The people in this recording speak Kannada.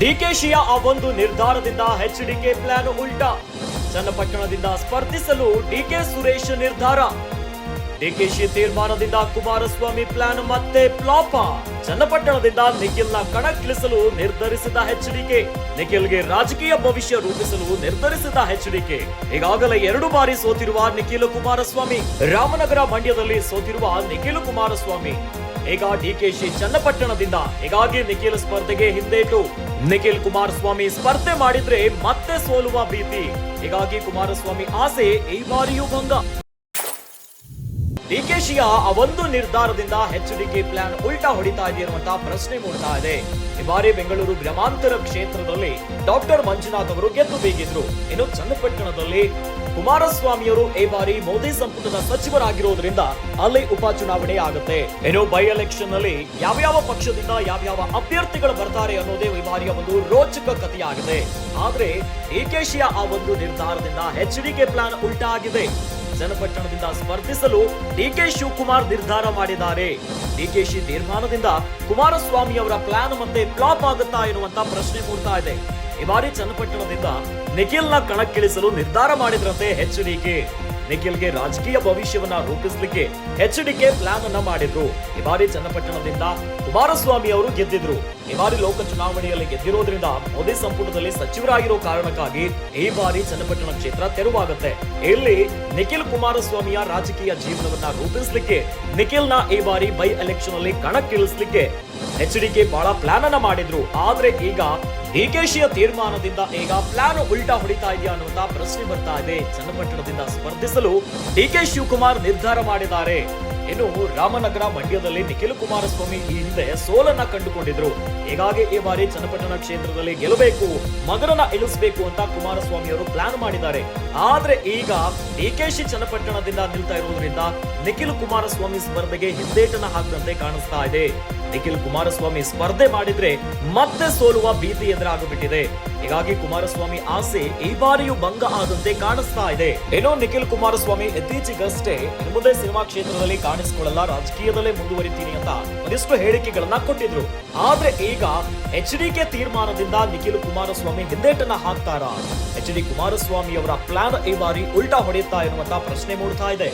ಡಿಕೆಶಿಯ ಆ ಒಂದು ನಿರ್ಧಾರದಿಂದ ಎಚ್ಡಿಕೆ ಪ್ಲಾನ್ ಉಲ್ಟಾ. ಚನ್ನಪಟ್ಟಣದಿಂದ ಸ್ಪರ್ಧಿಸಲು ಡಿಕೆ ಸುರೇಶ್ ನಿರ್ಧಾರ. ಡಿಕೆಶಿ ತೀರ್ಮಾನದಿಂದ ಕುಮಾರಸ್ವಾಮಿ ಪ್ಲಾನ್ ಮತ್ತೆ ಫ್ಲಾಪ. ಚನ್ನಪಟ್ಟಣದಿಂದ ನಿಖಿಲ್ನ ಕಣಕ್ಕಿಳಿಸಲು ನಿರ್ಧರಿಸಿದ ಎಚ್ಡಿಕೆ ನಿಖಿಲ್ಗೆ ರಾಜಕೀಯ ಭವಿಷ್ಯ ರೂಪಿಸಲು ನಿರ್ಧರಿಸಿದ ಎಚ್ಡಿಕೆ ಈಗಾಗಲೇ ಎರಡು ಬಾರಿ ಸೋತಿರುವ ನಿಖಿಲ್ ಕುಮಾರಸ್ವಾಮಿ, ರಾಮನಗರ ಮಂಡ್ಯದಲ್ಲಿ ಸೋತಿರುವ ನಿಖಿಲ್ ಕುಮಾರಸ್ವಾಮಿ. ಈಗ ಡಿಕೆಶಿ ಚನ್ನಪಟ್ಟಣದಿಂದ, ಹೀಗಾಗಿ ನಿಖಿಲ್ ಸ್ಪರ್ಧೆಗೆ ಹಿಂದೇಟು. ನಿಖಿಲ್ ಕುಮಾರಸ್ವಾಮಿ ಸ್ಪರ್ಧೆ ಮಾಡಿದ್ರೆ ಮತ್ತೆ ಸೋಲುವ ಭೀತಿ. ಹೀಗಾಗಿ ಕುಮಾರಸ್ವಾಮಿ ಆಸೆ ಈ ಬಾರಿಯೂ ಭಂಗ. ಡಿಕೆಶಿಯ ಆ ಒಂದು ನಿರ್ಧಾರದಿಂದ ಎಚ್ಡಿಕೆ ಪ್ಲಾನ್ ಉಲ್ಟಾ ಹೊಡಿತಾ ಇದೆ ಅನ್ನುವಂತ ಪ್ರಶ್ನೆ ಮೂಡ್ತಾ ಇದೆ. ಈ ಬಾರಿ ಬೆಂಗಳೂರು ಗ್ರಾಮಾಂತರ ಕ್ಷೇತ್ರದಲ್ಲಿ ಡಾಕ್ಟರ್ ಮಂಜುನಾಥ್ ಅವರು ಗೆದ್ದು ಬೀಗಿದ್ರು. ಇನ್ನು ಚನ್ನಪಟ್ಟಣದಲ್ಲಿ ಕುಮಾರಸ್ವಾಮಿಯವರು ಈ ಬಾರಿ ಮೋದಿ ಸಂಪುಟದ ಸಚಿವರಾಗಿರುವುದರಿಂದ ಅಲ್ಲಿ ಉಪಚುನಾವಣೆ ಆಗುತ್ತೆ. ಇನ್ನು ಬೈ ಎಲೆಕ್ಷನ್ನಲ್ಲಿ ಯಾವ್ಯಾವ ಪಕ್ಷದಿಂದ ಯಾವ್ಯಾವ ಅಭ್ಯರ್ಥಿಗಳು ಬರ್ತಾರೆ ಅನ್ನೋದೇ ಈ ಬಾರಿಯ ಒಂದು ರೋಚಕ ಕಥೆಯಾಗಿದೆ. ಆದ್ರೆ ಡಿಕೆಶಿಯ ಆ ಒಂದು ನಿರ್ಧಾರದಿಂದ ಎಚ್ ಡಿ ಕೆ ಪ್ಲಾನ್ ಉಲ್ಟಾ ಆಗಿದೆ. ಚನ್ನಪಟ್ಟಣದಿಂದ ಸ್ಪರ್ಧಿಸಲು ಡಿಕೆ ಶಿವಕುಮಾರ್ ನಿರ್ಧಾರ ಮಾಡಿದ್ದಾರೆ. ಡಿಕೆಶಿ ತೀರ್ಮಾನದಿಂದ ಕುಮಾರಸ್ವಾಮಿ ಅವರ ಪ್ಲಾನ್ ಮತ್ತೆ ಫ್ಲಾಪ್ ಆಗುತ್ತಾ ಎನ್ನುವಂತ ಪ್ರಶ್ನೆ ಮೂಡ್ತಾ ಇದೆ. ಈ ಬಾರಿ ಚನ್ನಪಟ್ಟಣದಿಂದ ನಿಖಿಲ್ನ ಕಣಕ್ಕಿಳಿಸಲು ನಿರ್ಧಾರ ಮಾಡಿದ್ರಂತೆ ಎಚ್ ಡಿಕೆ ನಿಖಿಲ್ಗೆ ರಾಜಕೀಯ ಭವಿಷ್ಯವನ್ನ ರೂಪಿಸಲಿಕ್ಕೆ ಎಚ್ ಡಿಕೆ ಪ್ಲಾನ್ ಅನ್ನ ಮಾಡಿದ್ರು. ಈ ಬಾರಿ ಚನ್ನಪಟ್ಟಣದಿಂದ ಕುಮಾರಸ್ವಾಮಿ ಅವರು ಗೆದ್ದಿದ್ರು. ಈ ಬಾರಿ ಲೋಕ ಚುನಾವಣೆಯಲ್ಲಿ ಗೆದ್ದಿರೋದ್ರಿಂದ ಮೋದಿ ಸಂಪುಟದಲ್ಲಿ ಸಚಿವರಾಗಿರೋ ಕಾರಣಕ್ಕಾಗಿ ಈ ಬಾರಿ ಚನ್ನಪಟ್ಟಣ ಕ್ಷೇತ್ರ ತೆರವಾಗುತ್ತೆ. ಇಲ್ಲಿ ನಿಖಿಲ್ ಕುಮಾರಸ್ವಾಮಿಯ ರಾಜಕೀಯ ಜೀವನವನ್ನ ರೂಪಿಸಲಿಕ್ಕೆ ನಿಖಿಲ್ನ ಈ ಬಾರಿ ಬೈ ಎಲೆಕ್ಷನ್ ಅಲ್ಲಿ ಕಣಕ್ಕಿಳಿಸ್ಲಿಕ್ಕೆ ಎಚ್ ಡಿಕೆ ಬಹಳ ಪ್ಲಾನ್ ಅನ್ನ ಮಾಡಿದ್ರು. ಆದ್ರೆ ಈಗ ಡಿಕೆಶಿಯ ತೀರ್ಮಾನದಿಂದ ಈಗ ಪ್ಲಾನ್ ಉಲ್ಟಾ ಹೊಡಿತಾ ಇದೆಯಾ ಅನ್ನುವಂತ ಪ್ರಶ್ನೆ ಬರ್ತಾ ಇದೆ. ಚನ್ನಪಟ್ಟಣದಿಂದ ಸ್ಪರ್ಧಿಸಲು ಡಿಕೆ ಶಿವಕುಮಾರ್ ನಿರ್ಧಾರ ಮಾಡಿದ್ದಾರೆ. ಇನ್ನು ರಾಮನಗರ ಮಂಡ್ಯದಲ್ಲಿ ನಿಖಿಲ್ ಕುಮಾರಸ್ವಾಮಿ ಈ ಹಿಂದೆ ಸೋಲನ್ನ ಕಂಡುಕೊಂಡಿದ್ರು. ಹೀಗಾಗಿ ಈ ಬಾರಿ ಚನ್ನಪಟ್ಟಣ ಕ್ಷೇತ್ರದಲ್ಲಿ ಗೆಲ್ಲಬೇಕು ಮಗನನ್ನ ಇಳಿಸಬೇಕು ಅಂತ ಕುಮಾರಸ್ವಾಮಿ ಅವರು ಪ್ಲಾನ್ ಮಾಡಿದ್ದಾರೆ. ಆದ್ರೆ ಈಗ ಡಿಕೆಶಿ ಚನ್ನಪಟ್ಟಣದಿಂದ ನಿಲ್ತಾ ಇರುವುದರಿಂದ ನಿಖಿಲ್ ಕುಮಾರಸ್ವಾಮಿ ಸ್ಪರ್ಧೆಗೆ ಹಿಂದೇಟನ ಹಾಕದಂತೆ ಕಾಣಿಸ್ತಾ ಇದೆ. ನಿಖಿಲ್ ಕುಮಾರಸ್ವಾಮಿ ಸ್ಪರ್ಧೆ ಮಾಡಿದ್ರೆ ಮತ್ತೆ ಸೋಲುವ ಭೀತಿ ಎದುರಾಗಿಬಿಟ್ಟಿದೆ. ಹೀಗಾಗಿ ಕುಮಾರಸ್ವಾಮಿ ಆಸೆ ಈ ಬಾರಿಯೂ ಭಂಗ ಆದಂತೆ ಕಾಣಿಸ್ತಾ ಇದೆ. ಏನೋ ನಿಖಿಲ್ ಕುಮಾರಸ್ವಾಮಿ ಇತ್ತೀಚೆಗಷ್ಟೇ ಮುಂದೆ ಸಿನಿಮಾ ಕ್ಷೇತ್ರದಲ್ಲಿ ಕಾಣಿಸಿಕೊಳ್ಳಲ್ಲ, ರಾಜಕೀಯದಲ್ಲೇ ಮುಂದುವರಿತೀನಿ ಅಂತ ಒಂದಿಷ್ಟು ಹೇಳಿಕೆಗಳನ್ನ ಕೊಟ್ಟಿದ್ರು. ಆದ್ರೆ ಈಗ ಎಚ್ ಡಿಕೆ ತೀರ್ಮಾನದಿಂದ ನಿಖಿಲ್ ಕುಮಾರಸ್ವಾಮಿ ಹಿಂದೇಟನ್ನ ಹಾಕ್ತಾರಾ? ಎಚ್ ಡಿ ಕುಮಾರಸ್ವಾಮಿ ಅವರ ಪ್ಲಾನ್ ಈ ಬಾರಿ ಉಲ್ಟಾ ಹೊಡೆಯುತ್ತಾ ಇರುವಂತಹ ಪ್ರಶ್ನೆ ಮೂಡ್ತಾ ಇದೆ.